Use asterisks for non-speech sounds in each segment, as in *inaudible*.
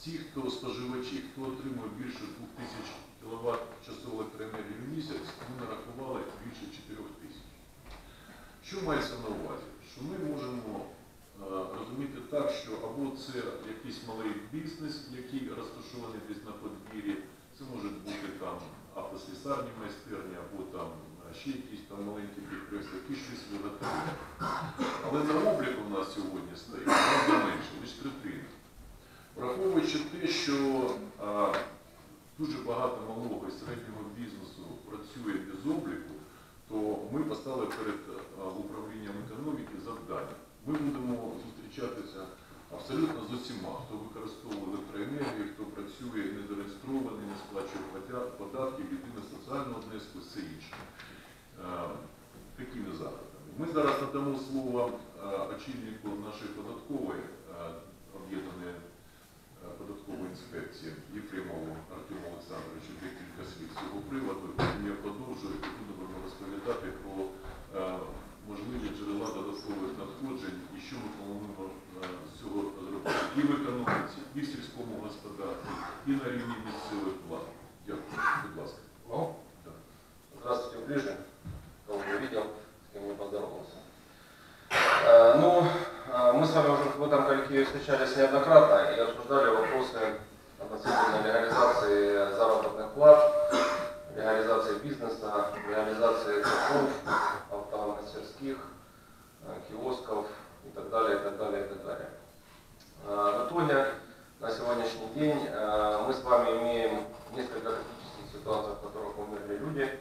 всі, хто споживачі, хто отримує більше 2000 кВт часової електроенергії в місяць, ми нарахували більше 4 тисяч. Що мається на увазі? Що ми можемо е, розуміти так, що або це якийсь малий бізнес, який розташований десь на подвір'ї, це може бути там автослісарні майстерні, або там е, ще якісь там маленькі підприємства, які щось виготовляють. Але на обліку в нас сьогодні стоїть Враховуючи те, що а, дуже багато малого і середнього бізнесу працює без обліку, то ми поставили перед управлінням економіки завдання. Ми будемо зустрічатися абсолютно з усіма, хто використовує електроенергію, хто працює недореєстрований, не сплачує податків, єдине соціального внеску, все інше. Такими заходами. Ми зараз надамо слово очільнику нашої податкової об'єднаної інспекції Єфремову Артему Олександровичу декілька слів з цього приводу. Потім я продовжую і будемо розповідати про е, можливі джерела додаткових надходжень і що ми плануємо е, з цього зробити і в економіці, і в сільському господарстві, і на рівні місцевих влад. Дякую, будь ласка. Ну, Да. здравствуйте ближе, Киосков и так далее, и так далее, и так далее. Э, В итоге на сегодняшний день э, мы с вами имеем несколько критических ситуаций, в которых умерли люди,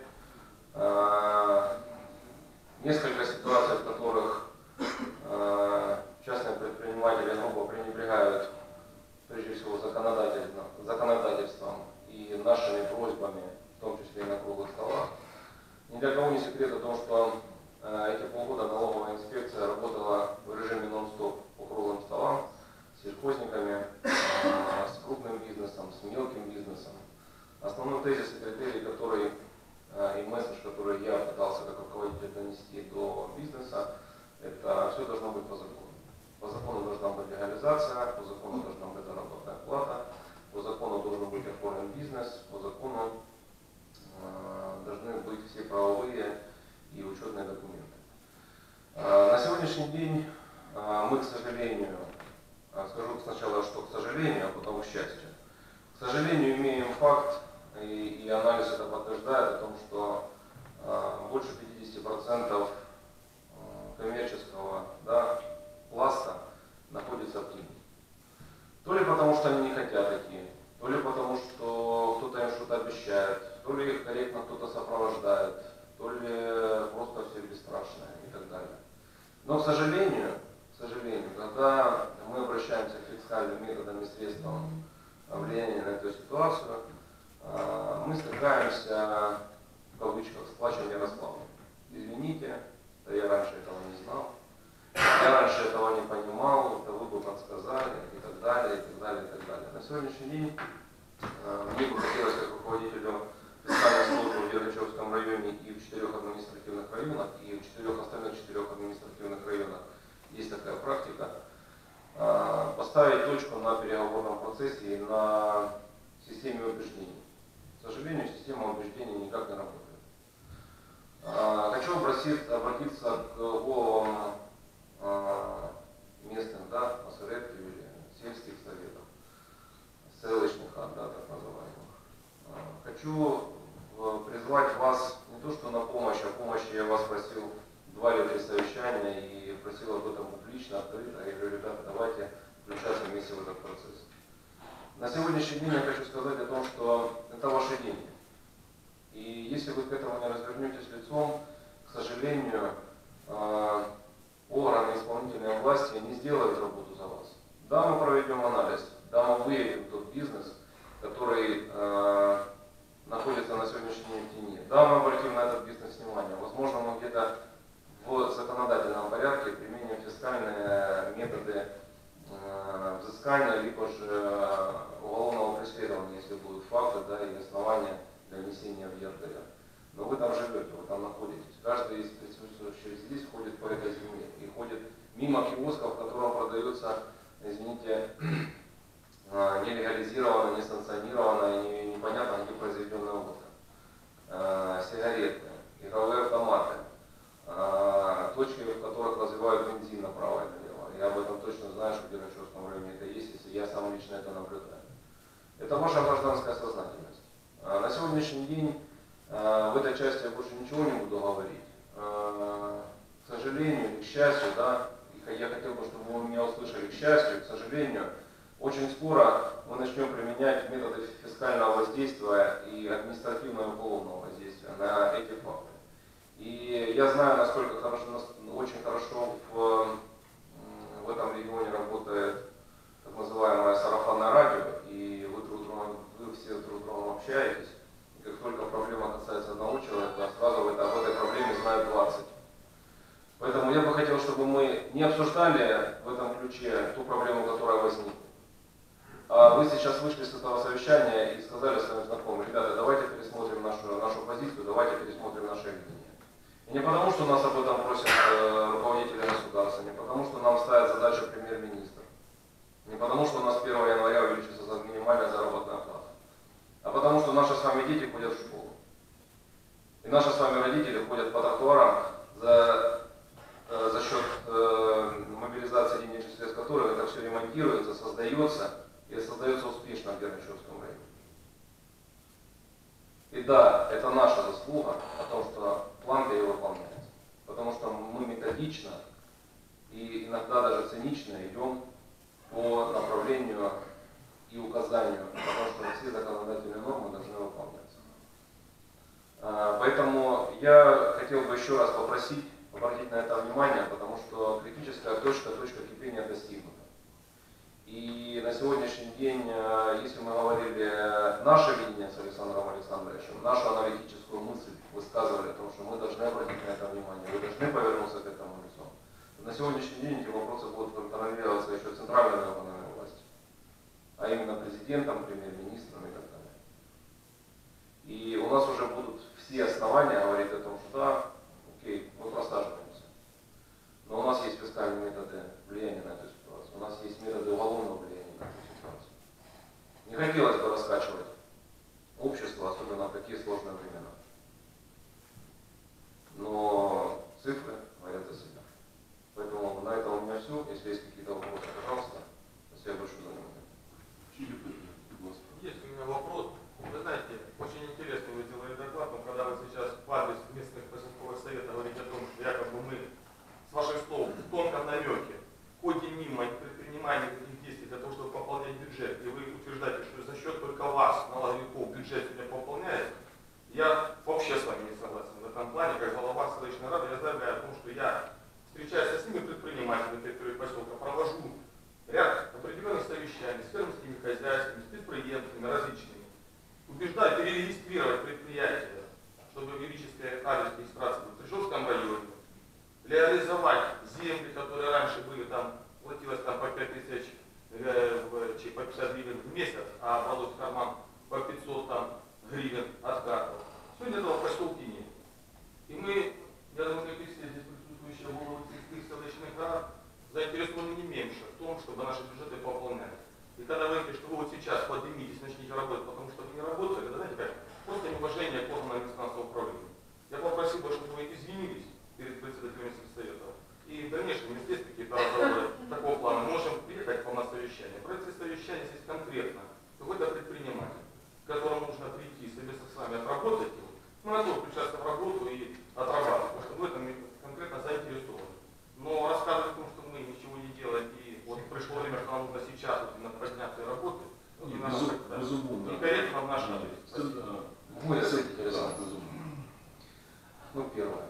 Э, несколько ситуаций, в которых э, частные предприниматели грубо пренебрегают прежде всего законодательством и нашими просьбами, в том числе и на круглых столах. Ни для кого не секрет о том, что э, эти полгода налоговая инспекция работала в режиме нон-стоп по круглым столам с сельхозниками, э, с крупным бизнесом, с мелким бизнесом. Основной тезис и критерий, который э, и месседж, который я пытался как руководитель донести до бизнеса, это все должно быть по закону. По закону должна быть легализация, по закону должна быть заработная плата, по закону должен быть оформлен бизнес, по закону э, должны быть все правовые и учетные документы. Э, На сегодняшний день э, мы, к сожалению, э, скажу сначала, что к сожалению, а потом к счастью. К сожалению, имеем факт, и, и анализ это подтверждает, о том, что э, больше 50% э, коммерческого да, пласта находится в тени. То ли потому, что они не хотят идти, то ли потому, что кто-то им что-то обещает, то ли их корректно кто-то сопровождает, то ли просто все бесстрашные и так далее. Но, к сожалению, к сожалению, когда мы обращаемся к фискальным методам и средствам влияния на эту ситуацию, э, мы стыкаемся, в кавычках, с плачем Ярослава. Извините, да я раньше этого не знал, я раньше этого не понимал, это вы бы подсказали и так далее, и так далее, и так далее. На сегодняшний день э, мне бы хотелось, как руководителю Верачевском районе и в четырех административных районах, и в четырех остальных четырех административных районах есть такая практика, э, поставить точку на переговорном процессе и на системе убеждений. К сожалению, система убеждений никак не работает. Э, Хочу обратиться к головам э, местных, да, осередків или сельских советов, селищных, а, да, так называемых. Э, Хочу э, призвать вас не то что на помощь, а помощи я вас просил два или три совещания и просил об этом публично, открыто. Я говорю, ребята, давайте включаться вместе в этот процесс. На сегодняшний день я хочу сказать о том, что это ваши деньги. И если вы к этому не развернетесь лицом, к сожалению, ЕРДР. Но вы там живете, вы там находитесь. Каждый из присутствующих здесь ходит по этой земле и ходит мимо киоска, в котором продается, извините, *clears throat* а, нелегализированная, несанкционированная, не, непонятно где произведенная водка, сигареты, игровые автоматы, а, точки, в которых развивают бензин направо и налево. Я об этом точно знаю, что в Герачевском районе это есть, если я сам лично это наблюдаю. Это ваша гражданская сознательность. А, на сегодняшний день в этой части я больше ничего не буду говорить. А, К сожалению, к счастью, да, я хотел бы, чтобы вы меня услышали, к счастью, к сожалению, очень скоро мы начнем применять методы фискального воздействия и административного уголовного воздействия на эти факты. И я знаю, насколько хорошо, очень хорошо в, в этом регионе работает обсуждали в этом ключе ту проблему, которая возникла. А вы сейчас вышли с этого совещания и сказали своим знакомым, ребята, давайте пересмотрим нашу, нашу позицию, давайте пересмотрим наше видение. И не потому, что нас об этом просят э, руководители государства, не потому, что нам ставят задачу премьер-министр, не потому, что у нас 1 января увеличится минимальная заработная плата, а потому, что наши с вами дети ходят в школу. И наши с вами родители ходят по тротуарам за, за счет э, мобилизации денежных средств, которых это все ремонтируется, создается и создается успешно в Гермачевском районе. И да, это наша заслуга о том, что план ее выполняется. Потому что мы методично и иногда даже цинично идем по направлению и указанию, потому что все законодательные нормы должны выполняться. А, Поэтому я хотел бы еще раз попросить обратить на это внимание, потому что критическая точка, точка кипения достигнута. И на сегодняшний день, э, если мы говорили э, наше видение с Александром Александровичем, нашу аналитическую мысль высказывали о том, что мы должны обратить на это внимание, вы должны повернуться к этому лицу. На сегодняшний день эти вопросы будут контролироваться еще центральными органами власти, а именно президентом, премьер-министром и так далее. И у нас уже будут все основания говорить о том, что да, окей, мы просаживаемся. Но у нас есть фискальные методы влияния на эту ситуацию, у нас есть методы уголовного влияния на эту ситуацию. Хотелось бы раскачивать общество, особенно в такие сложные времена. Но цифры говорят за себя. Поэтому на этом у меня все. Если есть какие-то вопросы, пожалуйста. Спасибо большое за внимание. Чи є питання? Будь ласка. Есть у меня вопрос. Вы знаете, очень интересно вы делали доклад, но когда вы сейчас в адрес местных поселковых советов говорите о том, что якобы мы, с ваших слов, в тонком намеке, ходим мимо, никаких действий для того, чтобы пополнять бюджет, и вы утверждаете, что за счет только вас, налоговиков, бюджет сегодня пополняется, я вообще с вами не согласен в этом плане, как глава селищной рады, я заявляю о том, что я встречаюсь со всеми предпринимателями территории поселка, провожу ряд определенных совещаний с фермерскими хозяйствами, с предприемствами различными. Убеждаю перерегистрировать предприятия, чтобы юридическая была в Трижовском районе. Реализовать земли, которые раньше были там, платилось там по 5 тысяч, э, по 50 гривен в месяц, а в карман по 500 там, гривен откатывал. Сегодня этого в поселке нет. И мы, я думаю, как и все здесь присутствующие головы сельских селищных рад, заинтересованы не меньше в том, чтобы наши бюджеты пополнялись. И когда вы говорите, что вы вот сейчас поднимитесь, начните работать, потому что вы не работали, это, знаете как, просто неуважение к органам финансового управления. Я попросил бы, чтобы вы извинились перед председателем местных советов. И в дальнейшем, если есть какие-то разговоры такого плана, мы можем приехать по на совещание. Проект совещания здесь конкретно какой-то предприниматель, к которому нужно прийти, совместно с вами отработать его, ну, на то включаться в работу и отрабатывать, потому что в этом мы конкретно заинтересованы. Но рассказывать о том, что мы ничего не делаем, и вот пришло время, что нам нужно сейчас вот именно подняться и работать, ну, Ні, не надо безу- так, да. Безумовно. Некорректно в наш Да. адрес. Це, Спасибо. е, Вы це- ответите, Александр. так, безумовно. Ну, первое.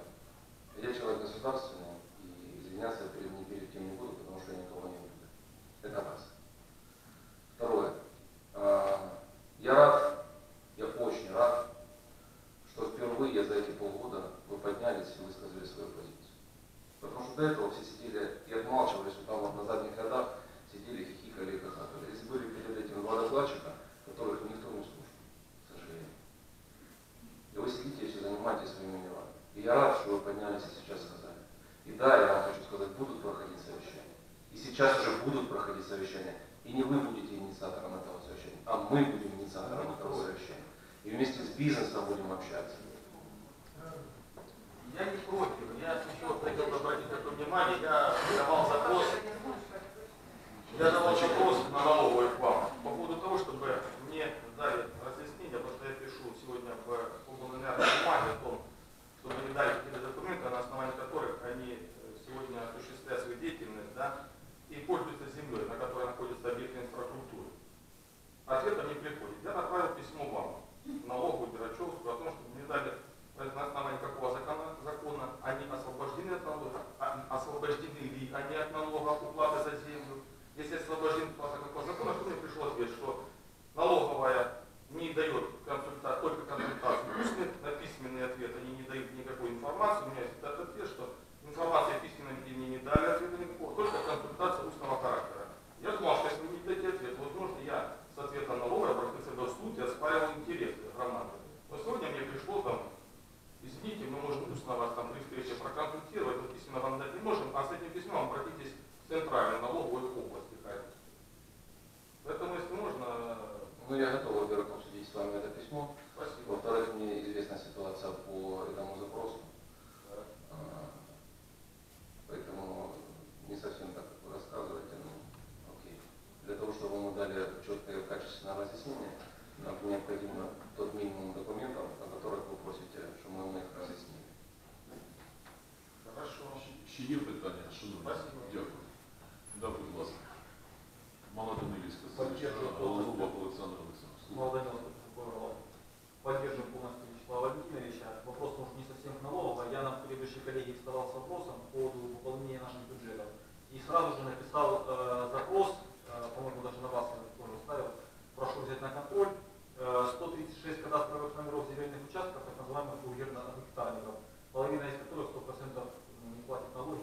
Я человек государственный, и извиняться перед, ни перед кем не буду, потому что я никого не люблю. Это раз. Второе. А, Я рад, я очень рад, что впервые за эти полгода вы поднялись и высказали свою позицию. Потому что до этого все сидели и отмалчивались, вот там вот на задних рядах сидели, хихикали и хохотали. Если были перед этим два докладчика, которых никто не слушал, к сожалению. И вы сидите и все занимаетесь своими делами. И я рад, что вы поднялись и сейчас сказали. И да, я вам хочу сказать, будут проходить совещания. И сейчас уже будут проходить совещания. И не вы будете инициатором этого совещания, а мы будем инициатором этого совещания. И вместе с бизнесом будем общаться. Я не против. Я еще хотел бы обратить на то внимание. Я давал запрос, я давал запрос на налоговую к можем, а с этим письмом обратитесь в центральную налоговую область. Поэтому, если можно, Ну, я готов, во-первых, обсудить с вами это письмо. спасибо. Во-вторых, мне известна ситуация по этому запросу. А, Поэтому не совсем так, как вы рассказываете, но окей. Для того, чтобы мы дали четкое качественное разъяснение, нам необходимо тот минимум документов, о которых вы просите, чтобы мы их разъяснили. Хорошо. Ще є питання, шановні? Спасибо. Дякую. Да, будь ласка. Поддерживаю рада, полностью. Голубов Олександр. Молодой Поддерживаем полностью Вячеслава Владимировича. Вопрос, может, не совсем к налоговой. Я на предыдущей коллегии вставал с вопросом по поводу выполнения наших бюджетов. И сразу же написал э, запрос, э, по-моему, даже на вас я тоже ставил, прошу взять на контроль. Э, 136 кадастровых номеров земельных участков, так называемых гектарников, половина из которых 100% не платит налоги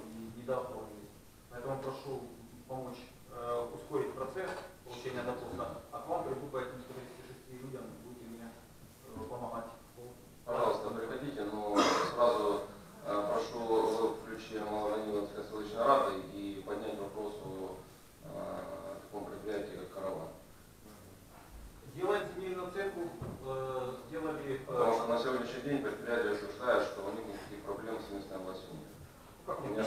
и недооформлены. Поэтому прошу помочь э, ускорить процесс получения запроса, а к вам приду по этим 136 людям, будете мне э, помогать. Пожалуйста, приходите, но сразу э, прошу в ключе Малораниловской селищной рады и поднять вопрос о э, таком предприятии, как «Караван». Делать земельную оценку, э, сделали... э, Потому что на сегодняшний день предприятие утверждает, что у них никаких проблем с местной властью нет. как, у меня-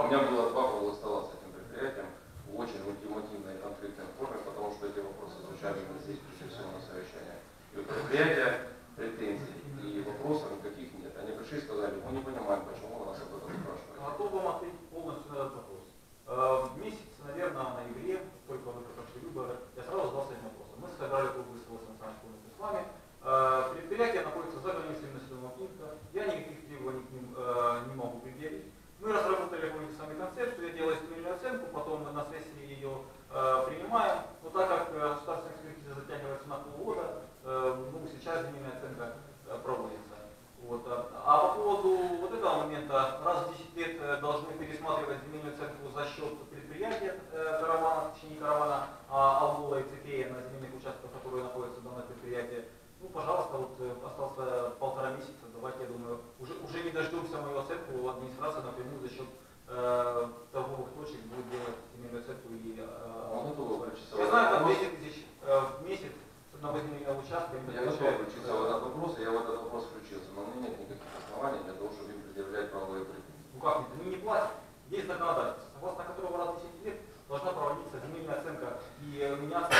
У меня было два круглых стола с этим предприятием в очень ультимативной и конфликтной форме, потому что эти вопросы звучали именно здесь, прежде всего, на совещании. И у предприятия претензий и вопросов никаких нет. Они пришли и сказали, мы не понимаем, почему вы нас об этом спрашиваете. Готов вам ответить полностью на этот вопрос. Э, В месяц, наверное, в ноябре, только вы прошли выборы, я сразу задался этим вопросом. Мы собрали круглый стол с Александром Школьником с вами. Э, Предприятие находится за границей населенного пункта. Я никаких требований к ним э, не могу предъявить. Мы разработали вместе с вами концепцию, я делаю земельную оценку, потом мы на сессии ее э, принимаем. Но так как э, государственная экспертиза затягивается на полгода, э, ну, сейчас земельная оценка э, проводится. Вот. а- А по поводу вот этого момента, раз в 10 лет э, должны пересматривать земельную оценку за счет предприятия э, каравана, в течение каравана, а Алгола и Цепея на земельных участках, которые находятся данное предприятие. Ну, пожалуйста, вот э, остался полтора месяца, давайте, я думаю, уже, уже не дождемся мою оценку, администрация напрямую за счет э, торговых точек будет делать земельную оценку и э, в я знаю, там. 200 тысяч э, в месяц с одного земельного участка. Я включиться э, в этот вопрос, я в этот вопрос включился, но у меня нет никаких оснований для того, чтобы им предъявлять правовые претензии. Ну как они не платят. Есть законодательство, согласно которого раз в 10 лет должна проводиться земельная оценка и э, меняться.